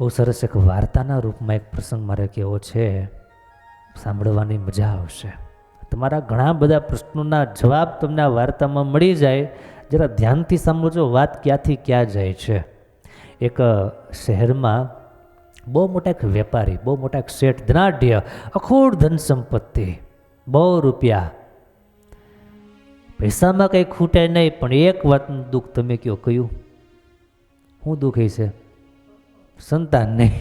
બહુ સરસ એક વાર્તાના રૂપમાં એક પ્રસંગ મારે કેવો છે, સાંભળવાની મજા આવશે. તમારા ઘણા બધા પ્રશ્નોના જવાબ તમને આ વાર્તામાં મળી જાય. જરા ધ્યાનથી સાંભળજો, વાત ક્યાંથી ક્યાં જાય છે. એક શહેરમાં બહુ મોટા એક વેપારી, બહુ મોટા એક શેઠ, ધનાઢ્ય અખૂટ ધન સંપત્તિ, બહુ રૂપિયા. પૈસામાં કંઈ ખૂટે નહીં, પણ એક વાતનું દુઃખ તમે કયો, કયું? શું દુઃખ છે? સંતાન નહીં.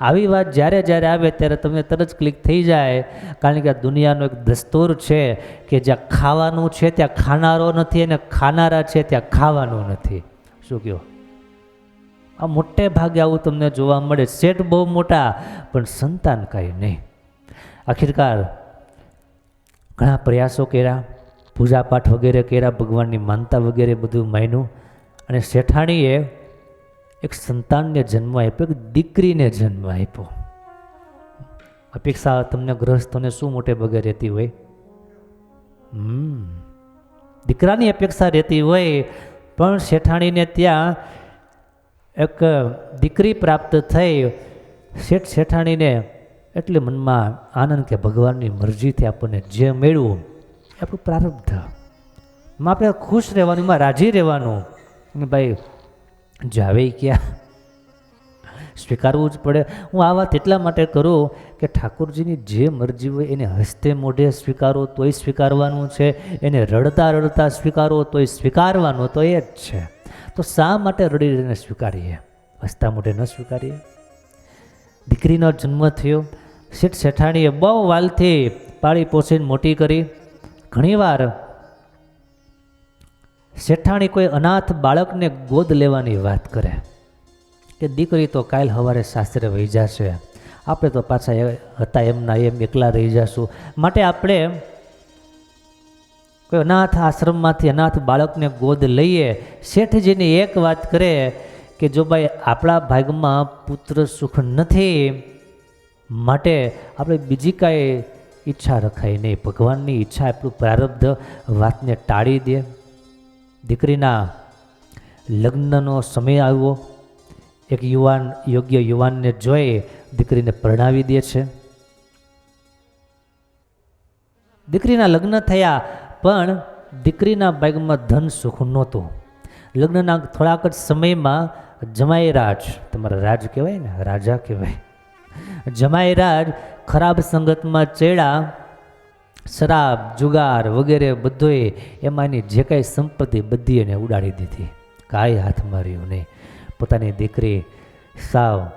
આવી વાત જ્યારે જ્યારે આવે ત્યારે તમને તરત ક્લિક થઈ જાય. કારણ કે આ દુનિયાનો એક દસ્તુર છે કે જ્યાં ખાવાનું છે ત્યાં ખાનારો નથી અને ખાનારા છે ત્યાં ખાવાનું નથી. શું કહો? આ મોટે ભાગે આવું તમને જોવા મળે. શેઠ બહુ મોટા, પણ સંતાન કાંઈ નહીં. આખિરકાર ઘણા પ્રયાસો કર્યા, પૂજાપાઠ વગેરે કર્યા, ભગવાનની માનતા વગેરે બધું માન્યું અને શેઠાણીએ એક સંતાનને જન્મ આપ્યો, એક દીકરીને જન્મ આપ્યો. અપેક્ષા તમને ગ્રહસ્થોને શું મોટે ભાગે રહેતી હોય? હમ. દીકરાની અપેક્ષા રહેતી હોય, પણ શેઠાણીને ત્યાં એક દીકરી પ્રાપ્ત થઈ. શેઠ શેઠાણીને એટલે મનમાં આનંદ કે ભગવાનની મરજીથી આપણને જે મેળવું આપણું પ્રારબ્ધ. માં આપણે ખુશ રહેવાનું, એમાં રાજી રહેવાનું. ભાઈ જાવે ક્યાં? સ્વીકારવું જ પડે. હું આ વાત એટલા માટે કરું કે ઠાકોરજીની જે મરજી હોય એને હસ્તે મોઢે સ્વીકારો તોય સ્વીકારવાનું છે. એને રડતા રડતા સ્વીકારો તોય સ્વીકારવાનું તો એ જ છે. તો શા માટે રડી રડીને સ્વીકારીએ? હસતા મોઢે ન સ્વીકારીએ? દીકરીનો જન્મ થયો. શેઠ શેઠાણીએ બહુ વાલથી પાળી પોસીને મોટી કરી. ઘણીવાર શેઠાણી કોઈ અનાથ બાળકને ગોદ લેવાની વાત કરે કે દીકરી તો કાલ સવારે સાસરે વહી જશે. આપણે તો પાછા હતા એમના એમ એકલા રહી જશું. માટે આપણે કોઈ અનાથ આશ્રમમાંથી અનાથ બાળકને ગોદ લઈએ. શેઠજીની એક વાત કરે કે જો ભાઈ આપણા ભાગમાં પુત્ર સુખ નથી, માટે આપણે બીજી કાંઈ ઈચ્છા રખાય નહીં. ભગવાનની ઈચ્છા એટલું પ્રારબ્ધ વાતને ટાળી દે. દીકરીના લગ્નનો સમય આવ્યો. એક યુવાન, યોગ્ય યુવાનને જોઈ દીકરીને પરણાવી દે છે. દીકરીના લગ્ન થયા, પણ દીકરીના બેગમાં ધન સુખ નહોતું. લગ્નના થોડાક જ સમયમાં જમાઈ રાજ તમારા રાજ કહેવાય ને, રાજા કહેવાય. જમાઈ રાજ ખરાબ સંગતમાં ચડ્યા. શરાબ, જુગાર વગેરે બધોએ એમાંની જે કાંઈ સંપત્તિ બધી એને ઉડાડી દીધી. કાંઈ હાથમાં રહ્યું નહીં. પોતાની દીકરી સાવ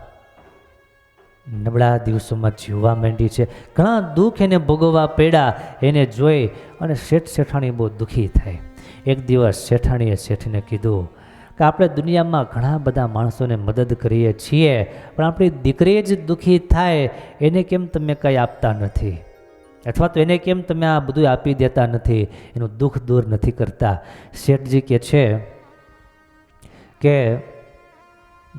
નબળા દિવસોમાં જીવવા માંડી છે. ઘણા દુઃખ એને ભોગવવા પડ્યા, એને જોઈ અને શેઠ શેઠાણી બહુ દુઃખી થાય. એક દિવસ શેઠાણીએ શેઠને કીધું કે, આપણે દુનિયામાં ઘણા બધા માણસોને મદદ કરીએ છીએ, પણ આપણી દીકરી જ દુઃખી થાય, એને કેમ તમે કંઈ આપતા નથી? અથવા તો એને કેમ તમે આ બધું આપી દેતા નથી? એનું દુઃખ દૂર નથી કરતા. શેઠજી કે છે કે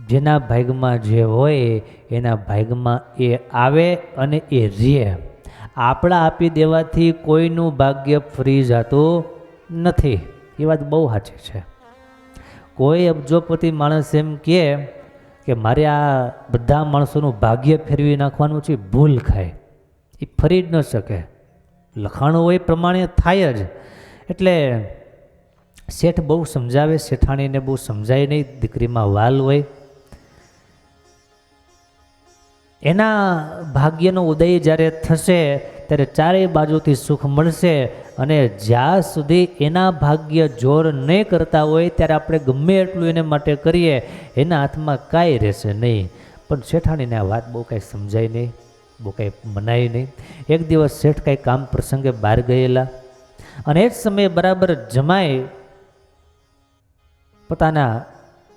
જેના ભાગમાં જે હોય, એના ભાગમાં એ આવે અને એ રહે આપણા આપી દેવાથી કોઈનું ભાગ્ય ફ્રી જતું નથી. એ વાત બહુ સાચી છે. કોઈ અબજોપતિ માણસ એમ કહે કે મારે આ બધા માણસોનું ભાગ્ય ફેરવી નાખવાનું છે, ભૂલ ખાય એ ફરી જ ન શકે. લખાણું હોય પ્રમાણે થાય જ. એટલે શેઠ બહુ સમજાવે, શેઠાણીને બહુ સમજાય નહીં, દીકરીમાં વાલ હોય. એના ભાગ્યનો ઉદય જ્યારે થશે, ત્યારે ચારેય બાજુથી સુખ મળશે અને જ્યાં સુધી એના ભાગ્ય જોર નહીં કરતા હોય, ત્યારે આપણે ગમે એટલું એને માટે કરીએ, એના હાથમાં કાંઈ રહેશે નહીં. પણ શેઠાણીને આ વાત બહુ કાંઈ સમજાય નહીં. બહુ કાંઈ મનાય નહીં. એક દિવસ શેઠ કાંઈ કામ પ્રસંગે બહાર ગયેલા અને એ જ સમયે બરાબર જમાય પોતાના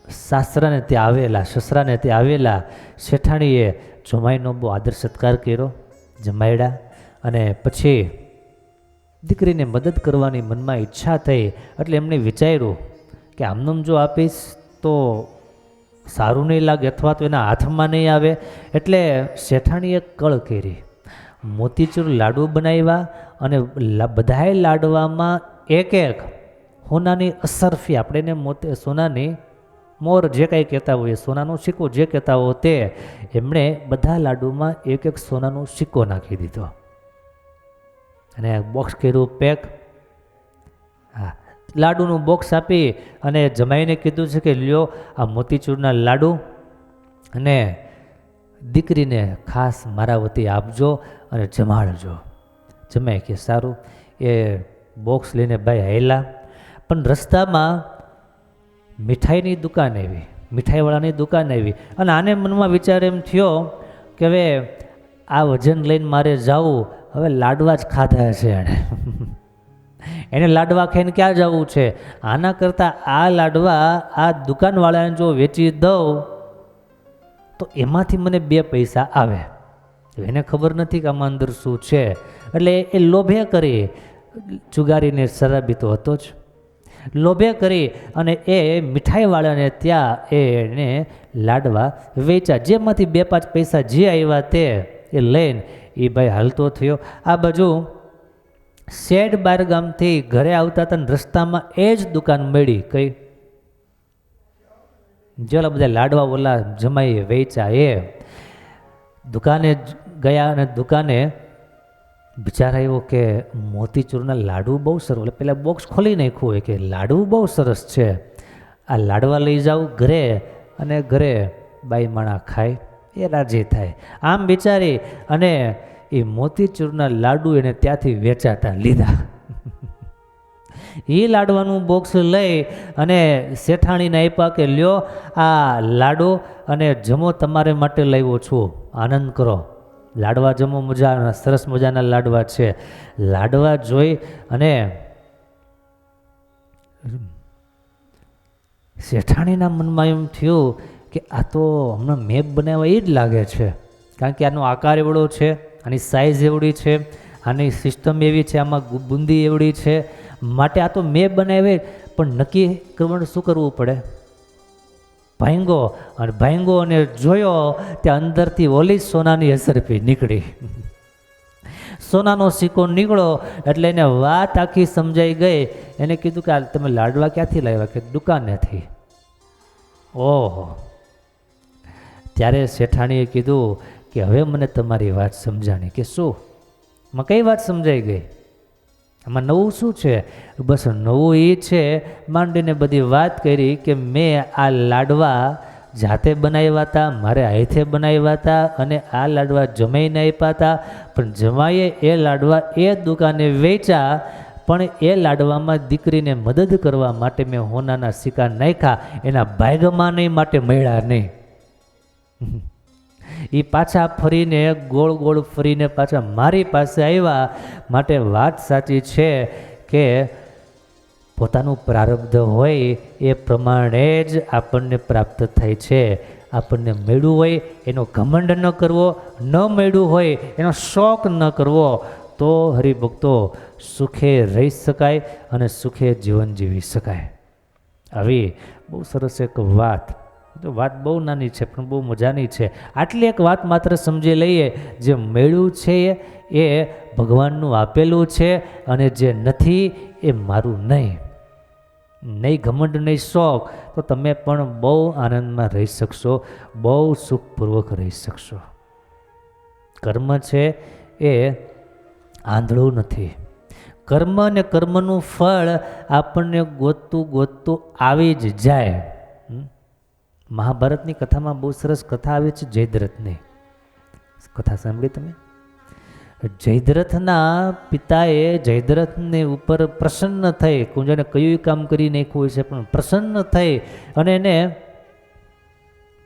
સાસરાને ત્યાં આવેલા, સસરાને ત્યાં આવેલા શેઠાણીએ જમાઈનો બહુ આદર સત્કાર કર્યો, જમાયડા અને પછી દીકરીને મદદ કરવાની મનમાં ઈચ્છા થઈ એટલે એમણે વિચાર્યું કે આમનામ જો આપીશ તો સારું નહીં લાગે અથવા તો એના હાથમાં નહીં આવે, એટલે શેઠાણીએ કળ કરી. મોતીચૂર લાડુ બનાવ્યા અને બધાએ લાડવામાં એક એક સોનાની અસરફી, આપણે એને મોતે, સોનાની મોર જે કાંઈ કહેતા હોય સોનાનો સિક્કો જે કહેતા હો તે, એમણે બધા લાડુમાં એક એક સોનાનો સિક્કો નાખી દીધો. અને બોક્સ કર્યું પેક હા. લાડુનું બોક્સ આપી અને જમાઈને કીધું છે કે, લ્યો, આ મોતીચૂરના લાડુ અને દીકરીને ખાસ મારા વતી આપજો અને જમાડજો. જમાય કે, સારું. એ બોક્સ લઈને ભાઈ હેલા પણ રસ્તામાં મીઠાઈની દુકાન આવી, મીઠાઈવાળાની દુકાન આવી. અને આને મનમાં વિચાર એમ થયો કે, હવે આ વજન લઈને મારે જવું. હવે લાડવા જ ખાધા છે એણે. એને લાડવા ખાઈને ક્યાં જવું છે? આના કરતાં આ લાડવા આ દુકાનવાળાને જો વેચી દઉં, તો એમાંથી મને બે પૈસા આવે. એને ખબર નથી કે આમાં અંદર શું છે. એટલે એ લોભે કરી જુગારીને શરાબી તો હતો જ. લોભે કરી અને એ મીઠાઈવાળાને ત્યાં એને લાડવા વેચ્યા. જેમાંથી બે પાંચ પૈસા જે આવ્યા તે એ લઈને એ ભાઈ હાલતો થયો. આ બાજુ શેડ બાર ગામથી ઘરે આવતા હતા રસ્તામાં એ જ દુકાન મળી કઈ? જલા બધા લાડવા ઓલા જમાઈએ વેચા એ. દુકાને ગયા અને દુકાને વિચાર આવ્યો કે મોતીચૂરના લાડુ બહુ સરસ એટલે પહેલાં બોક્સ ખોલી નાખ્યું હોય કે લાડુ બહુ સરસ છે. આ લાડવા લઈ જાઉં ઘરે અને ઘરે બાઈ માણા ખાય, એ રાજી થાય. આમ વિચારી અને એ મોતીચૂરના લાડુ એને ત્યાંથી વેચાતા લીધા. એ લાડવાનું બોક્સ લઈ અને શેઠાણીને આપ્યા કે, લ્યો, આ લાડુ અને જમો તમારે માટે લાવ્યો છું. આનંદ કરો. લાડવા જમો મજા, સરસ મજાના લાડવા છે. લાડવા જોઈ અને શેઠાણીના મનમાં એમ થયું કે, આ તો હમણાં મેપ બનાવવા એ જ લાગે છે. કારણ કે આનો આકાર એવડો છે. આની સાઇઝ એવડી છે આની સિસ્ટમ એવી છે, આમાં બુંદી એવડી છે. માટે આ તો મેં બનાવે, પણ નક્કી કરવાનું શું કરવું પડે? ભાંગો, અને ભાંગો અને જોયો, ત્યાં અંદરથી ઓલી સોનાની અસરપી નીકળી. સોનાનો સિક્કો નીકળો, એટલે એને વાત આખી સમજાઈ ગઈ. એને કીધું કે તમે લાડવા ક્યાંથી લાવ્યા? કે, દુકાનેથી. ઓહો. ત્યારે શેઠાણીએ કીધું કે હવે મને તમારી વાત સમજાણી કે શું? માં કઈ વાત સમજાઈ ગઈ? આમાં નવું શું છે? બસ નવું એ છે, માંડીને બધી વાત કરી કે મેં આ લાડવા જાતે બનાવ્યા હતા, મારે હાથે બનાવ્યા હતા અને આ લાડવા જમાઈને આપ્યા હતા. પણ જમાઈએ એ લાડવા એ દુકાને વેચ્યા, પણ એ લાડવામાં દીકરીને મદદ કરવા માટે મેં હોનાના સિક્કા નાખ્યા. એના ભાગમાં નહીં માટે મળ્યા નહીં. એ પાછા ફરીને ગોળ ગોળ ફરીને પાછા મારી પાસે આવ્યા. માટે વાત સાચી છે કે પોતાનું પ્રારબ્ધ હોય એ પ્રમાણે જ આપણને પ્રાપ્ત થાય છે. આપણને મળ્યું હોય, એનો ઘમંડ ન કરવો, ન મળ્યું હોય, એનો શોખ ન કરવો, તો હરિભક્તો સુખે રહી શકાય અને સુખે જીવન જીવી શકાય. આવી બહુ સરસ એક વાત વાત બહુ નાની છે, પણ બહુ મજાની છે. આટલી એક વાત માત્ર સમજી લઈએ, જે મેળ્યું છે એ ભગવાનનું આપેલું છે અને જે નથી એ મારું નહીં. નહીં ઘમંડ, નહીં શોખ તો તમે પણ બહુ આનંદમાં રહી શકશો, બહુ સુખપૂર્વક રહી શકશો. કર્મ છે એ આંધળું નથી. કર્મ અને કર્મનું ફળ આપણને ગોતતું ગોતતું આવી જ જાય? મહાભારતની કથામાં બહુ સરસ કથા આવે છે જયદ્રથની. કથા સાંભળી તમે? જયદ્રથના પિતાએ જયદ્રથને ઉપર પ્રસન્ન થઈ, કુંજાને કયું કામ કરી નાખ્યું છે, પણ પ્રસન્ન થઈ અને એને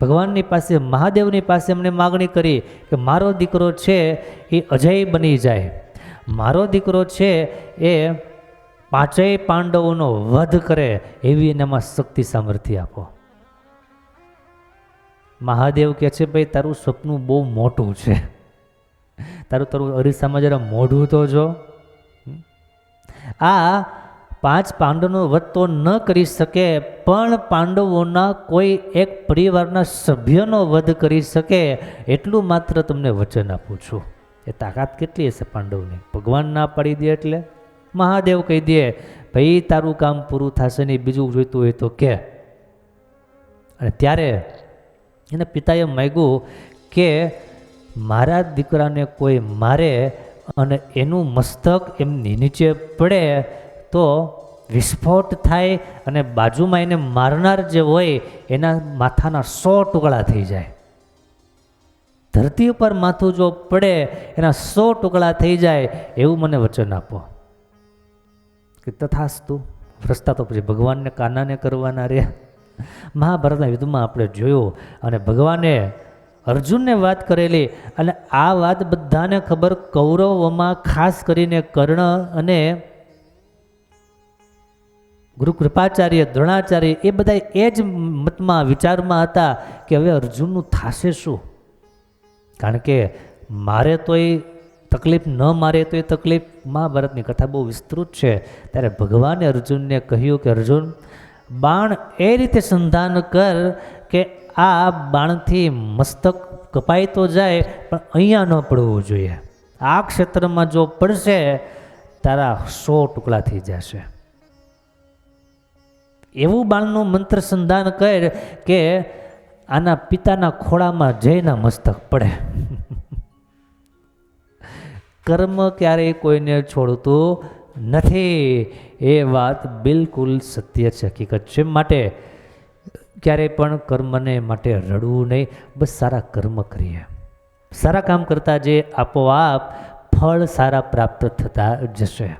ભગવાનની પાસે, મહાદેવની પાસે એમને માગણી કરી કે મારો દીકરો છે એ અજય બની જાય. મારો દીકરો છે એ પાંચેય પાંડવોનો વધ કરે એવી એનામાં શક્તિ સામર્થ્ય આપો. મહાદેવ કહે છે, ભાઈ, તારું સપનું બહુ મોટું છે. તારું તારું અરીસામાં જરા મોઢું તો જો. આ પાંચ પાંડવનો વધ તો ન કરી શકે, પણ પાંડવોના કોઈ એક પરિવારના સભ્યનો વધ કરી શકે, એટલું માત્ર તમને વચન આપું છું. એ તાકાત કેટલી હશે પાંડવની? ભગવાન ના પાડી દે એટલે? મહાદેવ કહી દે, ભાઈ, તારું કામ પૂરું થશે નહીં, બીજું જોઈતું હોય તો કે. અને ત્યારે એના પિતાએ માગ્યું કે મારા દીકરાને કોઈ મારે અને એનું મસ્તક એમની નીચે પડે તો વિસ્ફોટ થાય અને બાજુમાં એને મારનાર જે હોય એના માથાના સો ટુકડા થઈ જાય. ધરતી ઉપર માથું જો પડે, એના સો ટુકડા થઈ જાય, એવું મને વચન આપો. કે તથાસ્તુ, રસ્તા તો પછી ભગવાનને કાનાને કરવાના રહ્યા. મહાભારતના યુદ્ધમાં આપણે જોયું અને ભગવાને અર્જુનને વાત કરેલી અને આ વાત બધાને ખબર કૌરવોમાં ખાસ કરીને કર્ણ અને ગુરુ કૃપાચાર્ય, દ્રોણાચાર્ય એ બધા એ જ મતમાં, વિચારમાં હતા કે હવે અર્જુનનું થશે શું? કારણ કે મારે તોય તકલીફ, ન મારે તો એ તકલીફ. મહાભારતની કથા બહુ વિસ્તૃત છે. ત્યારે ભગવાને અર્જુનને કહ્યું કે અર્જુન બાણ એ રીતે સંધાન કર કે આ બાણથી મસ્તક કપાઈ તો જાય, પણ અહીંયા ન પડવું જોઈએ. આ ક્ષેત્રમાં જો પડશે, તારા સો ટુકડા થઈ જશે. એવું બાણનું મંત્ર સંધાન કર કે આના પિતાના ખોળામાં જયના મસ્તક પડે. કર્મ ક્યારેય કોઈને છોડતું નથી. એ વાત બિલકુલ સત્ય છે. હકીકત છે. માટે ક્યારેય પણ કર્મને માટે રડવું નહીં. બસ સારા કર્મ કરીએ. સારા કામ કરતાં જે આપોઆપ ફળ સારા પ્રાપ્ત થતા જશે.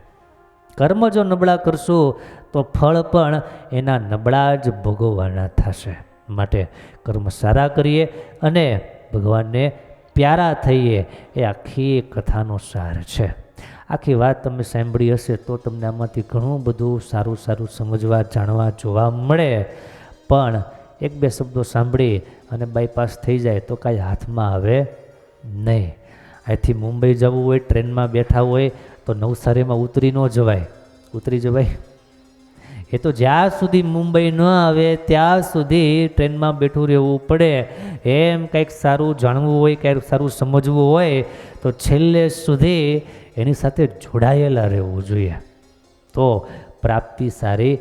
કર્મ જો નબળા કરશું, તો ફળ પણ એના નબળા જ ભોગવવાના થશે. માટે કર્મ સારા કરીએ અને ભગવાનને પ્યારા થઈએ એ આખી કથાનો સાર છે. આખી વાત તમે સાંભળી હશે તો તમને આમાંથી ઘણું બધું સારું સારું સમજવા, જાણવા, જોવા મળે. પણ એક બે શબ્દો સાંભળી અને બાયપાસ થઈ જાય તો કાંઈ હાથમાં આવે નહીં. અહીંથી મુંબઈ જવું હોય, ટ્રેનમાં બેઠા હોય, તો નવસારીમાં ઉતરી ન જવાય. ઉતરી જવાય? એ તો જ્યાં સુધી મુંબઈ ન આવે, ત્યાં સુધી ટ્રેનમાં બેઠું રહેવું પડે. એમ કંઈક સારું જાણવું હોય, કંઈક સારું સમજવું હોય, તો છેલ્લે સુધી એની સાથે જોડાયેલા રહેવું જોઈએ. તો પ્રાપ્તિ સારી